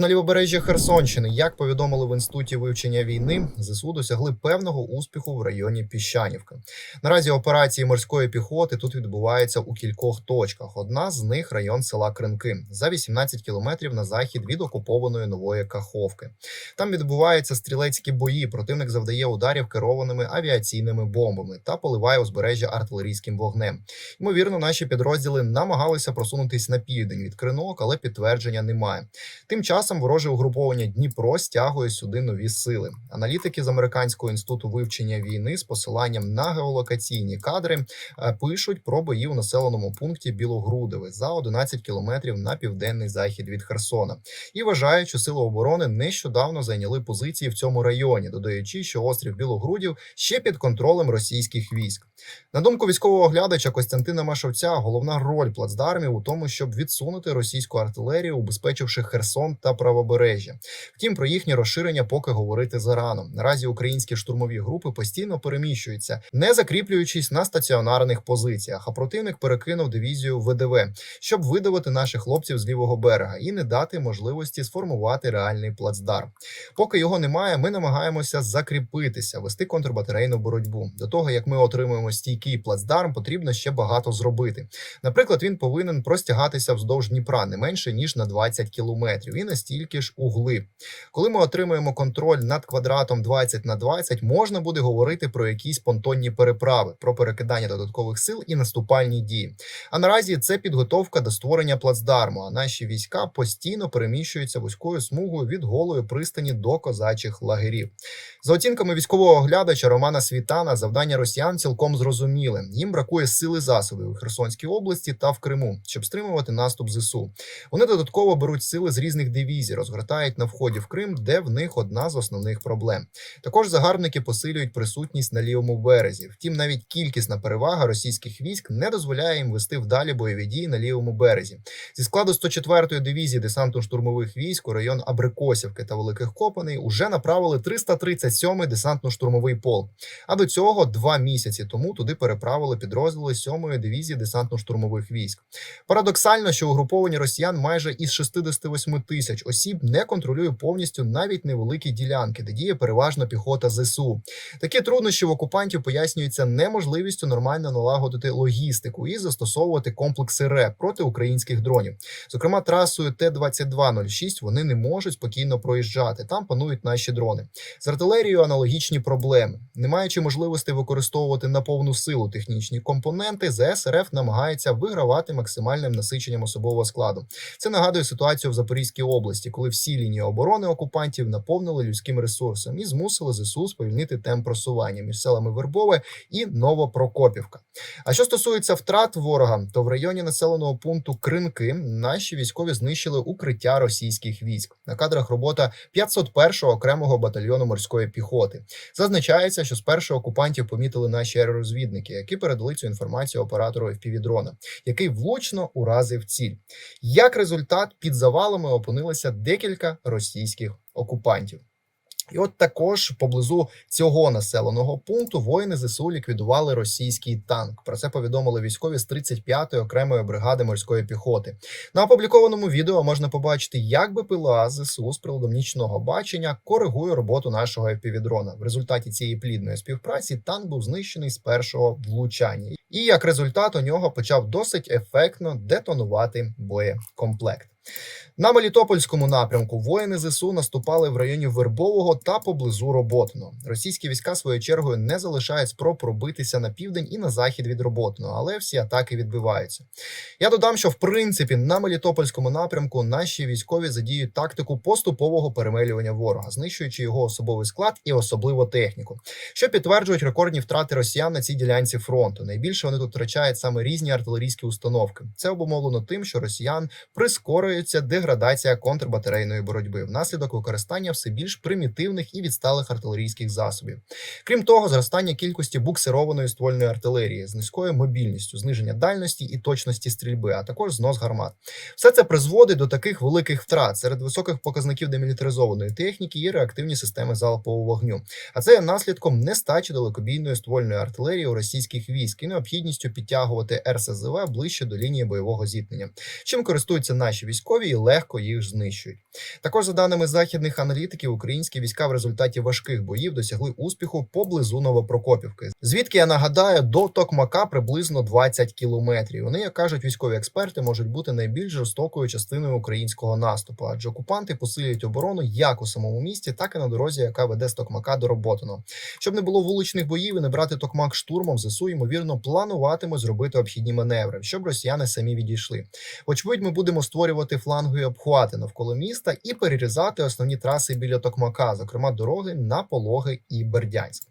На лівобережжі Херсонщини, як повідомили в інституті вивчення війни, ЗСУ досягли певного успіху в районі Піщанівка. Наразі операції морської піхоти тут відбуваються у кількох точках. Одна з них район села Кринки за 18 кілометрів на захід від окупованої нової Каховки. Там відбуваються стрілецькі бої. Противник завдає ударів керованими авіаційними бомбами та поливає узбережжя артилерійським вогнем. Ймовірно, наші підрозділи намагалися просунутись на південь від Кринок, але підтвердження немає. Тим часом вороже угруповання Дніпро стягує сюди нові сили. Аналітики з американського інституту вивчення війни з посиланням на геолокаційні кадри е, пишуть про бої у населеному пункті Білогрудове за 11 кілометрів на південний захід від Херсона і вважають, що сили оборони нещодавно зайняли позиції в цьому районі, додаючи, що острів Білогрудів ще під контролем російських військ. На думку військового оглядача Костянтина Машовця, головна роль плацдармів у тому, щоб відсунути російську артилерію, убезпечивши Херсон та правобережжя. Втім, про їхнє розширення поки говорити зарано. Наразі українські штурмові групи постійно переміщуються, не закріплюючись на стаціонарних позиціях. А противник перекинув дивізію ВДВ, щоб видавити наших хлопців з лівого берега і не дати можливості сформувати реальний плацдарм. Поки його немає, ми намагаємося закріпитися, вести контрбатарейну боротьбу. До того як ми отримуємо стійкий плацдарм, потрібно ще багато зробити. Наприклад, він повинен простягатися вздовж Дніпра не менше ніж на 20 кілометрів і настільки ж углиб. Коли ми отримаємо контроль над квадратом 20 на 20, можна буде говорити про якісь понтонні переправи, про перекидання додаткових сил і наступальні дії. А наразі це підготовка до створення плацдарму. А наші війська постійно переміщуються вузькою смугою від голої пристані до козачих лагерів. За оцінками військового оглядача Романа Світана, завдання росіян цілком зрозуміле. Їм бракує сили засобів у Херсонській області та в Криму, щоб стримувати наступ ЗСУ. Вони додатково беруть сили з різних дивізій, розгортають на вході в Крим, де в них одна з основних проблем. Також загарбники посилюють присутність на лівому березі. Втім, навіть кількісна перевага російських військ не дозволяє їм вести вдалі бойові дії на лівому березі. Зі складу 104-ї дивізії десантно-штурмових військ у район Абрикосівки та Великих Копаней уже направили 337-й десантно-штурмовий полк. А до цього два місяці тому туди переправили підрозділи 7-ї дивізії десантно-штурмових військ. Парадоксально, що угруповані росіян майже із 68 тисяч осіб не контролює повністю навіть невеликі ділянки, де діє переважно піхота ЗСУ. Такі труднощі в окупантів пояснюються неможливістю нормально налагодити логістику і застосовувати комплекси РЕП проти українських дронів. Зокрема, трасою Т-2206 вони не можуть спокійно проїжджати. Там панують наші дрони. З артилерією аналогічні проблеми. Не маючи можливості використовувати на повну силу технічні компоненти, ЗС намагається вигравати максимальним насиченням особового складу. Це нагадує ситуацію в Запорізькій області, коли всі лінії оборони окупантів наповнили людським ресурсом і змусили ЗСУ сповільнити темп просування між селами Вербове і Новопрокопівка. А що стосується втрат ворога, то в районі населеного пункту Кринки наші військові знищили укриття російських військ. На кадрах робота 501-го окремого батальйону морської піхоти. Зазначається, що спершу окупантів помітили наші аеророзвідники, які передали цю інформацію оператору FPV-дрона, який влучно уразив ціль. Як результат, під завалами опинилося декілька російських окупантів. І от також поблизу цього населеного пункту воїни ЗСУ ліквідували російський танк. Про це повідомили військові з 35-ї окремої бригади морської піхоти. На опублікованому відео можна побачити, як БПЛА ЗСУ з приладом нічного бачення коригує роботу нашого FPV-дрона. В результаті цієї плідної співпраці танк був знищений з першого влучання, і як результат у нього почав досить ефектно детонувати боєкомплект. На Мелітопольському напрямку воїни ЗСУ наступали в районі Вербового та поблизу Роботиного. Російські війська своєю чергою не залишають спроб пробитися на південь і на захід від Роботиного, але всі атаки відбиваються. Я додам, що в принципі на Мелітопольському напрямку наші військові задіють тактику поступового перемелювання ворога, знищуючи його особовий склад і особливо техніку, що підтверджують рекордні втрати росіян на цій ділянці фронту. Найбільше вони тут втрачають саме різні артилерійські установки. Це обумовлено тим, що росіян прискорюється деградація контрбатарейної боротьби внаслідок використання все більш примітивних і відсталих артилерійських засобів. Крім того, зростання кількості буксированої ствольної артилерії з низькою мобільністю, зниження дальності і точності стрільби, а також знос гармат. Все це призводить до таких великих втрат серед високих показників демілітаризованої техніки і реактивні системи залпового вогню. А це є наслідком нестачі далекобійної ствольної артилерії у російських військ і необхідністю підтягувати РСЗВ ближче до лінії бойового зіткнення. Чим користуються наші військові? Військові і легко їх знищують. Також, за даними західних аналітиків, українські війська в результаті важких боїв досягли успіху поблизу Новопрокопівки. Звідки я нагадаю, до Токмака приблизно 20 кілометрів. Вони, як кажуть військові експерти, можуть бути найбільш жорстокою частиною українського наступу, адже окупанти посилюють оборону як у самому місті, так і на дорозі, яка веде з Токмака до Роботино. Щоб не було вуличних боїв і не брати Токмак штурмом, ЗСУ ймовірно плануватиме зробити обхідні маневри, щоб росіяни самі відійшли. Очевидь, ми будемо створювати флангові обхвати навколо міста і перерізати основні траси біля Токмака, зокрема дороги на Пологи і Бердянськ.